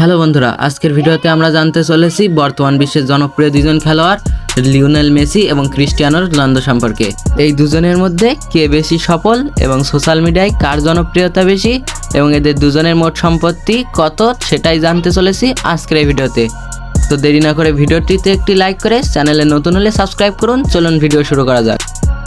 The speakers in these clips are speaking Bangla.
হ্যালো বন্ধুরা, আজকের ভিডিওতে আমরা জানতে চলেছি বর্তমান বিশ্বের জনপ্রিয় দুজন খেলোয়াড়, লিওনেল মেসি এবং ক্রিস্টিয়ানো রোনালদো সম্পর্কে। এই দুজনের মধ্যে কে বেশি সফল এবং সোশ্যাল মিডিয়ায় কার জনপ্রিয়তা বেশি এবং এদের দুজনের মোট সম্পত্তি কত সেটাই জানতে চলেছি আজকের এই ভিডিওতে। তো দেরি না করে ভিডিওটিতে একটি লাইক করে চ্যানেলে নতুন হলে সাবস্ক্রাইব করুন, চলুন ভিডিও শুরু করা যাক।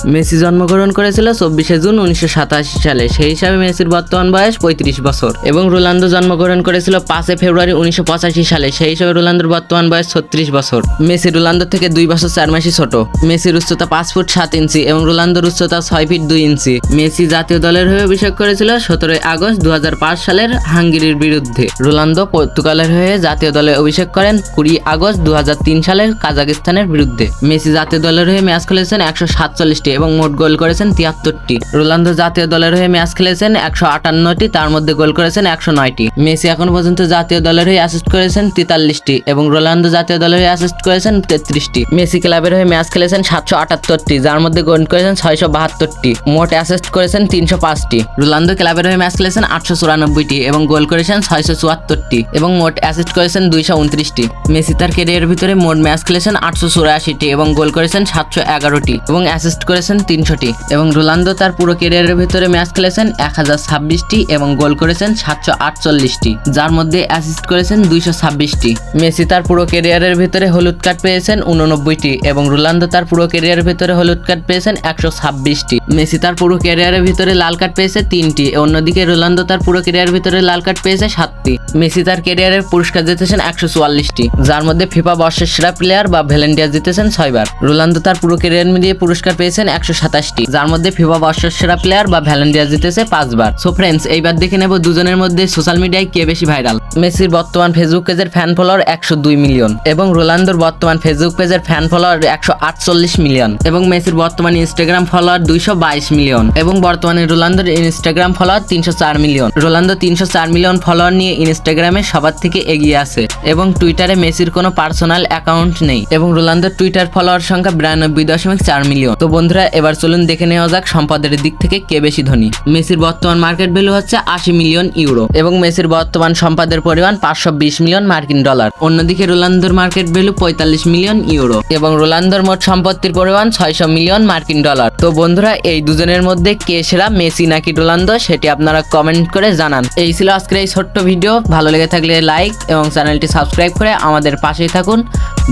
মেসি জন্মগ্রহণ করেছিল চব্বিশে জুন উনিশশো সাতাশি সালে। সেই হিসাবে মেসির বর্তমান বয়স পঁয়ত্রিশ বছর। এবং রোনালদো জন্মগ্রহণ করেছিল পাঁচই ফেব্রুয়ারি উনিশশো পঁচাশি সালে। সেই হিসাবে রোনালদোর বর্তমান বয়স ছত্রিশ বছর। মেসি রোনালদো থেকে দুই বছর চার মাসই ছোট। মেসির উচ্চতা পাঁচ ফুট সাত ইঞ্চি এবং রোনালদোর উচ্চতা ছয় ফিট দুই ইঞ্চি। মেসি জাতীয় দলের হয়ে অভিষেক করেছিল সতেরোই আগস্ট দু হাজার পাঁচ সালের হাঙ্গেরির বিরুদ্ধে। রোনালদো পর্তুগালের হয়ে জাতীয় দলে অভিষেক করেন কুড়ি আগস্ট দু হাজার তিন সালের কাজাকিস্তানের বিরুদ্ধে। মেসি জাতীয় দলের হয়ে ম্যাচ খেলেছেন একশো সাতচল্লিশটি এবং মোট গোল করেছেন তিয়াত্তরটি। রোনালদো জাতীয় দলের হয়ে ম্যাচ খেলেছেন একশো আটান্নটি, তার মধ্যে গোল করেছেন একশো নয়টি। মেসি এখন পর্যন্ত জাতীয় দলের হয়ে অ্যাসিস্ট করেছেন তেতাল্লিশটি এবং রোনালদো জাতীয় দলের হয়ে অ্যাসিস্ট করেছেন তেত্রিশটি। মেসি ক্লাবের হয়ে ম্যাচ খেলেছেন সাতশো আটাত্তরটি, যার মধ্যে গোল করেছেন ছয়শো বাহাত্তরটি। মোট অ্যাসিস্ট করেছেন তিনশো পাঁচটি। রোনালদো ক্লাবের হয়ে ম্যাচ খেলেছেন আটশো চুরানব্বইটি এবং গোল করেছেন ছয়শো চুয়াত্তরটি এবং মোট অ্যাসিস্ট করেছেন দুইশো উনত্রিশটি। মেসি তার ক্যারিয়ারের ভিতরে মোট ম্যাচ খেলেছেন আটশো চুরাশিটি এবং গোল করেছেন সাতশো এগারোটি এবং অ্যাসিস্ট করেছেন তিনশোটি এবং রোনালদো তার পুরো ক্যারিয়ারের ভিতরে ম্যাচ খেলেছেন এক হাজার ছাব্বিশটি এবং গোল করেছেন সাতশো আটচল্লিশটি, যার মধ্যে অ্যাসিস্ট করেছেন দুইশো ছাব্বিশটি। মেসি তার পুরো ক্যারিয়ারের ভিতরে হলুদ কার্ড পেয়েছেন উননব্বইটি এবং রোনালদো তার পুরো ক্যারিয়ারের ভিতরে হলুদ কার্ড পেয়েছেন একশো ছাব্বিশটি। মেসি তার পুরো ক্যারিয়ারের ভিতরে লাল কার্ড পেয়েছে তিনটি অন্যদিকে রোনালদো তার পুরো ক্যারিয়ারের ভিতরে লাল কার্ড পেয়েছে সাতটি। মেসি তার ক্যারিয়ারের পুরস্কার জিতেছেন একশো চুয়াল্লিশটি, যার মধ্যে ফিফা বর্ষের সেরা প্লেয়ার বা ভ্যালেন্টিয়ার জিতেছেন ছয়বার। রোনালদো তার পুরো ক্যারিয়ার মিলিয়ে পুরস্কার পেয়েছেন একশো সাতাশটি, যার মধ্যে ফিফা বর্ষের সেরা প্লেয়ার বা ভ্যালেন্টিয়ার জিতেছে পাঁচবার। সো ফ্রেন্ডস এইবার দেখে নেব দুজনের মধ্যে সোশ্যাল মিডিয়ায় কে বেশি ভাইরাল মেসির বর্তমান ফেসবুক পেজের ফ্যান ফলোয়ার একশো দুই মিলিয়ন এবং রোনালদোর বর্তমান ফেসবুক পেজের ফ্যান ফলোয়ার একশো আটচল্লিশ মিলিয়ন এবং মেসির বর্তমান ইনস্টাগ্রাম ফলোয়ার দুইশো বাইশ মিলিয়ন এবং বর্তমানে রোনালদোর ইনস্টাগ্রাম ফলোয়ার তিনশো চার মিলিয়ন রোনালদো তিনশো চার মিলিয়ন ফলোয়ার নিয়ে ইনস্টাগ্রামে সবার থেকে এগিয়ে আছে এবং টুইটারে মেসির কোনো পার্সোনাল অ্যাকাউন্ট নেই এবং রোনালদোর টুইটার ফলোয়ার সংখ্যা বিরানব্বই দশমিক চার মিলিয়ন তো বন্ধুরা এবার চলুন দেখে নেওয়া যাক সম্পদের দিক থেকে কে বেশি ধনী। মেসির বর্তমান মার্কেট ভ্যালু হচ্ছে আশি মিলিয়ন ইউরো এবং মেসির বর্তমান সম্পদের পরিমাণ পাঁচশো বিশ মিলিয়ন মার্কিন ডলার। অন্যদিকে রোনালদোর মার্কেট ভ্যালু পঁয়তাল্লিশ মিলিয়ন ইউরো এবং রোনালদোর মোট সম্পত্তির পরিমাণ ছয়শো মিলিয়ন মার্কিন ডলার। তো বন্ধুরা, এই দুজনের মধ্যে কে সেরা, মেসি নাকি রোনালদো, সেটি আপনারা কমেন্ট করে জানান। এই ছিল আজকের এই ছোট্ট ভিডিও। ভালো লেগে থাকলে লাইক এবং চ্যানেলটি সাবস্ক্রাইব করে আমাদের পাশেই থাকুন।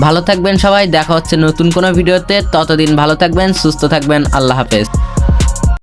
ভালো থাকবেন সবাই, দেখা হচ্ছে নতুন কোনো ভিডিওতে। ততদিন ভালো থাকবেন, সুস্থ থাকবেন আল্লাহ হাফেজ।